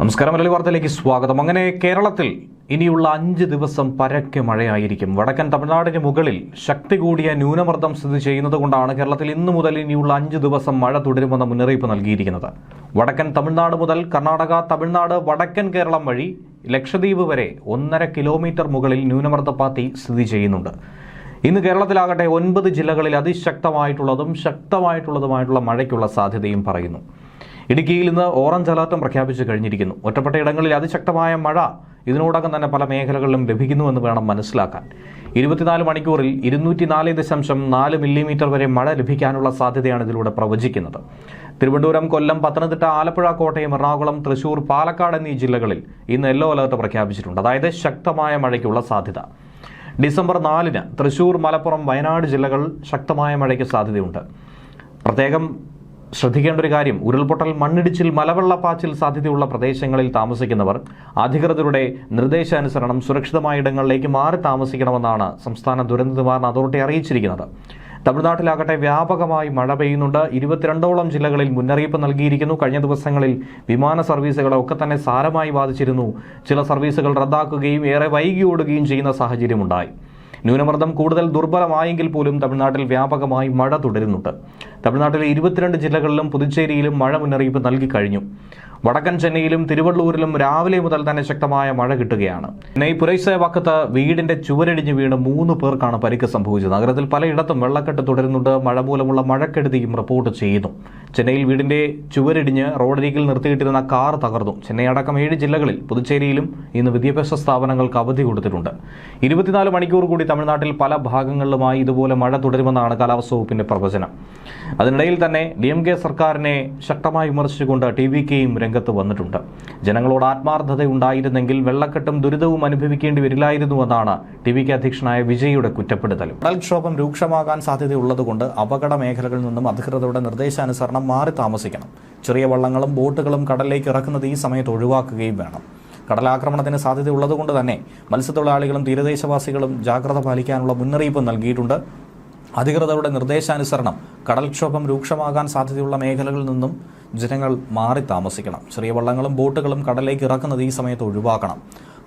നമസ്കാരം മലയാളി വാർത്തയിലേക്ക് സ്വാഗതം. അങ്ങനെ കേരളത്തിൽ ഇനിയുള്ള അഞ്ച് ദിവസം പരക്കെ മഴയായിരിക്കും. വടക്കൻ തമിഴ്നാടിന് മുകളിൽ ശക്തി കൂടിയ ന്യൂനമർദ്ദം സ്ഥിതി ചെയ്യുന്നതുകൊണ്ടാണ് കേരളത്തിൽ ഇന്നു മുതൽ ഇനിയുള്ള അഞ്ച് ദിവസം മഴ തുടരുമെന്ന മുന്നറിയിപ്പ് നൽകിയിരിക്കുന്നത്. വടക്കൻ തമിഴ്നാട് മുതൽ കർണാടക തമിഴ്നാട് വടക്കൻ കേരളം വഴി ലക്ഷദ്വീപ് വരെ ഒന്നര കിലോമീറ്റർ മുകളിൽ ന്യൂനമർദ്ദപ്പാത്തി സ്ഥിതി ചെയ്യുന്നുണ്ട്. ഇന്ന് കേരളത്തിലാകട്ടെ ഒൻപത് ജില്ലകളിൽ അതിശക്തമായിട്ടുള്ളതും ശക്തമായിട്ടുള്ളതുമായിട്ടുള്ള മഴയ്ക്കുള്ള സാധ്യതയും പറയുന്നു. ഇടുക്കിയിൽ ഇന്ന് ഓറഞ്ച് അലർട്ടും പ്രഖ്യാപിച്ചു കഴിഞ്ഞിരിക്കുന്നു. ഒറ്റപ്പെട്ട ഇടങ്ങളിൽ അതിശക്തമായ മഴ ഇതിനോടകം തന്നെ പല മേഖലകളിലും ലഭിക്കുന്നുവെന്ന് വേണം മനസ്സിലാക്കാൻ. ഇരുപത്തിനാല് മണിക്കൂറിൽ ഇരുന്നൂറ്റി നാല് ദശാംശം നാല് മില്ലിമീറ്റർ വരെ മഴ ലഭിക്കാനുള്ള സാധ്യതയാണ് ഇതിലൂടെ പ്രവചിക്കുന്നത്. തിരുവനന്തപുരം കൊല്ലം പത്തനംതിട്ട ആലപ്പുഴ കോട്ടയം എറണാകുളം തൃശൂർ പാലക്കാട് എന്നീ ജില്ലകളിൽ ഇന്ന് യെല്ലോ അലർട്ട് പ്രഖ്യാപിച്ചിട്ടുണ്ട്. അതായത് ശക്തമായ മഴയ്ക്കുള്ള സാധ്യത. ഡിസംബർ നാലിന് തൃശൂർ മലപ്പുറം വയനാട് ജില്ലകൾ ശക്തമായ മഴയ്ക്ക് സാധ്യതയുണ്ട്. പ്രത്യേകം ശ്രദ്ധിക്കേണ്ട ഒരു കാര്യം ഉരുൾപൊട്ടൽ മണ്ണിടിച്ചിൽ മലവെള്ളപ്പാച്ചിൽ സാധ്യതയുള്ള പ്രദേശങ്ങളിൽ താമസിക്കുന്നവർ അധികൃതരുടെ നിർദ്ദേശാനുസരണം സുരക്ഷിതമായ ഇടങ്ങളിലേക്ക് മാറി താമസിക്കണമെന്നാണ് സംസ്ഥാന ദുരന്ത നിവാരണ അതോറിറ്റി അറിയിച്ചിരിക്കുന്നത്. തമിഴ്നാട്ടിലാകട്ടെ വ്യാപകമായി മഴ പെയ്യുന്നുണ്ട്. ഇരുപത്തിരണ്ടോളം ജില്ലകളിൽ മുന്നറിയിപ്പ് നൽകിയിരിക്കുന്നു. കഴിഞ്ഞ ദിവസങ്ങളിൽ വിമാന സർവീസുകളെ ഒക്കെ തന്നെ സാരമായി ബാധിച്ചിരുന്നു. ചില സർവീസുകൾ റദ്ദാക്കുകയും ഏറെ വൈകി ഓടുകയും ചെയ്യുന്ന സാഹചര്യമുണ്ടായി. ന്യൂനമർദ്ദം കൂടുതൽ ദുർബലമായെങ്കിൽ പോലും തമിഴ്നാട്ടിൽ വ്യാപകമായി മഴ തുടരുന്നുണ്ട്. തമിഴ്നാട്ടിലെ ഇരുപത്തിരണ്ട് ജില്ലകളിലും പുതുച്ചേരിയിലും മഴ മുന്നറിയിപ്പ് നൽകി കഴിഞ്ഞു. വടക്കൻ ചെന്നൈയിലും തിരുവള്ളൂരിലും രാവിലെ മുതൽ തന്നെ ശക്തമായ മഴ കിട്ടുകയാണ്. ചെന്നൈ പുരൈസേവാക്കത്ത് വീടിന്റെ ചുവരടിഞ്ഞ് വീണ് മൂന്ന് പേർക്കാണ് പരിക്ക് സംഭവിച്ചത്. നഗരത്തിൽ പലയിടത്തും വെള്ളക്കെട്ട് തുടരുന്നുണ്ട്. മഴ മൂലമുള്ള മഴക്കെടുതിയും റിപ്പോർട്ട് ചെയ്യുന്നു. ചെന്നൈയിൽ വീടിന്റെ ചുവരടിഞ്ഞ് റോഡരികിൽ നിർത്തിയിട്ടിരുന്ന കാർ തകർന്നു. ചെന്നൈ അടക്കം ഏഴ് ജില്ലകളിൽ പുതുച്ചേരിയിലും ഇന്ന് വിദ്യാഭ്യാസ സ്ഥാപനങ്ങൾക്ക് അവധി കൊടുത്തിട്ടുണ്ട്. ഇരുപത്തിനാല് മണിക്കൂർ കൂടി തമിഴ്നാട്ടിൽ പല ഭാഗങ്ങളിലുമായി ഇതുപോലെ മഴ തുടരുമെന്നാണ് കാലാവസ്ഥാ വകുപ്പിന്റെ പ്രവചനം. അതിനിടയിൽ തന്നെ ഡി എം കെ സർക്കാരിനെ ശക്തമായി വിമർശിച്ചുകൊണ്ട് ടി വി കെയും രംഗത്ത് വന്നിട്ടുണ്ട്. ജനങ്ങളോട് ആത്മാർത്ഥത ഉണ്ടായിരുന്നെങ്കിൽ വെള്ളക്കെട്ടും ദുരിതവും അനുഭവിക്കേണ്ടി വരില്ലായിരുന്നുവെന്നാണ് ടി വി കെ അധ്യക്ഷനായ വിജയുടെ കുറ്റപ്പെടുത്തൽ. കടൽക്ഷോഭം രൂക്ഷമാകാൻ സാധ്യതയുള്ളതുകൊണ്ട് അപകട മേഖലകളിൽ നിന്നും അധികൃതരുടെ നിർദ്ദേശാനുസരണം മാറി താമസിക്കണം. ചെറിയ വള്ളങ്ങളും ബോട്ടുകളും കടലിലേക്ക് ഇറക്കുന്നത് ഈ സമയത്ത് ഒഴിവാക്കുകയും വേണം. കടലാക്രമണത്തിന് സാധ്യതയുള്ളതുകൊണ്ട് തന്നെ മത്സ്യത്തൊഴിലാളികളും തീരദേശവാസികളും ജാഗ്രത പാലിക്കാനുള്ള മുന്നറിയിപ്പ് നൽകിയിട്ടുണ്ട്. അധികൃതരുടെ നിർദ്ദേശാനുസരണം കടൽക്ഷോഭം രൂക്ഷമാകാൻ സാധ്യതയുള്ള മേഖലകളിൽ നിന്നും ജനങ്ങൾ മാറി താമസിക്കണം. ചെറിയ വള്ളങ്ങളും ബോട്ടുകളും കടലിലേക്ക് ഇറക്കുന്നത് ഈ സമയത്ത് ഒഴിവാക്കണം.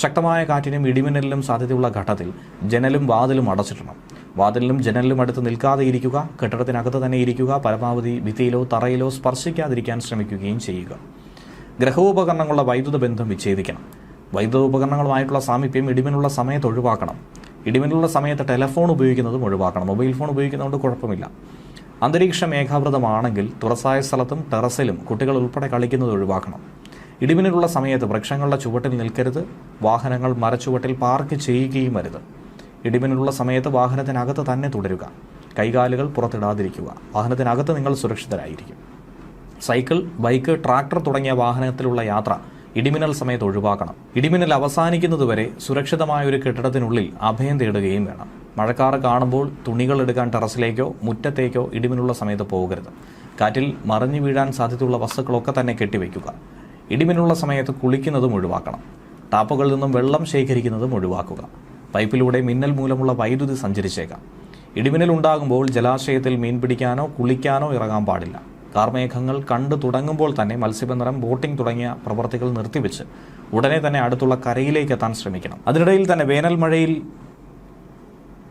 ശക്തമായ കാറ്റിനും ഇടിമിന്നലിനും സാധ്യതയുള്ള ഘട്ടത്തിൽ ജനലും വാതിലും അടച്ചിടണം. വാതിലിനും ജനലിലും അടുത്ത് നിൽക്കാതെ ഇരിക്കുക കെട്ടിടത്തിനകത്ത് തന്നെ ഇരിക്കുക പരമാവധി ഭിത്തിയിലോ തറയിലോ സ്പർശിക്കാതിരിക്കാൻ ശ്രമിക്കുകയും ചെയ്യുക. ഗ്രഹോപകരണങ്ങളുടെ വൈദ്യുത ബന്ധം വിച്ഛേദിക്കണം. വൈദ്യുത ഉപകരണങ്ങളുമായിട്ടുള്ള സാമീപ്യം ഇടിമിനുള്ള സമയത്ത് ഒഴിവാക്കണം. ഇടിമിനുള്ള സമയത്ത് ടെലഫോൺ ഉപയോഗിക്കുന്നതും ഒഴിവാക്കണം. മൊബൈൽ ഫോൺ ഉപയോഗിക്കുന്നതുകൊണ്ട് കുഴപ്പമില്ല. അന്തരീക്ഷം മേഘാവൃതമാണെങ്കിൽ തുറസായ സ്ഥലത്തും ടെറസിലും കുട്ടികൾ ഉൾപ്പെടെ കളിക്കുന്നത് ഒഴിവാക്കണം. ഇടിമിന്നലുള്ള സമയത്ത് വൃക്ഷങ്ങളുടെ ചുവട്ടിൽ നിൽക്കരുത്. വാഹനങ്ങൾ മരച്ചുവട്ടിൽ പാർക്ക് ചെയ്യുകയും അരുത്. ഇടിമിന്നലുള്ള സമയത്ത് വാഹനത്തിനകത്ത് തന്നെ തുടരുക. കൈകാലുകൾ പുറത്തിടാതിരിക്കുക. വാഹനത്തിനകത്ത് നിങ്ങൾ സുരക്ഷിതരായിരിക്കും. സൈക്കിൾ ബൈക്ക് ട്രാക്ടർ തുടങ്ങിയ വാഹനത്തിലുള്ള യാത്ര ഇടിമിന്നൽ സമയത്ത് ഒഴിവാക്കണം. ഇടിമിന്നൽ അവസാനിക്കുന്നതുവരെ സുരക്ഷിതമായ ഒരു കെട്ടിടത്തിനുള്ളിൽ അഭയം തേടുകയും വേണം. മഴക്കാറ് കാണുമ്പോൾ തുണികൾ എടുക്കാൻ ടെറസിലേക്കോ മുറ്റത്തേക്കോ ഇടിമിന്നുള്ള സമയത്ത് പോകരുത്. കാറ്റിൽ മറിഞ്ഞു വീഴാൻ സാധ്യതയുള്ള വസ്തുക്കളൊക്കെ തന്നെ കെട്ടിവെക്കുക ഇടിമിന്നുള്ള സമയത്ത് കുളിക്കുന്നതും ഒഴിവാക്കണം. ടാപ്പുകളിൽ നിന്നും വെള്ളം ശേഖരിക്കുന്നതും ഒഴിവാക്കുക. പൈപ്പിലൂടെ മിന്നൽ മൂലമുള്ള വൈദ്യുതി സഞ്ചരിച്ചേക്കാം. ഇടിമിന്നൽ ഉണ്ടാകുമ്പോൾ ജലാശയത്തിൽ മീൻ പിടിക്കാനോ കുളിക്കാനോ ഇറങ്ങാൻ പാടില്ല. കാർമേഘങ്ങൾ കണ്ടു തുടങ്ങുമ്പോൾ തന്നെ മത്സ്യബന്ധനം ബോട്ടിംഗ് തുടങ്ങിയ പ്രവർത്തികൾ നിർത്തിവെച്ച് ഉടനെ തന്നെ അടുത്തുള്ള കരയിലേക്ക് എത്താൻ ശ്രമിക്കണം. അതിനിടയിൽ തന്നെ വേനൽ മഴയിൽ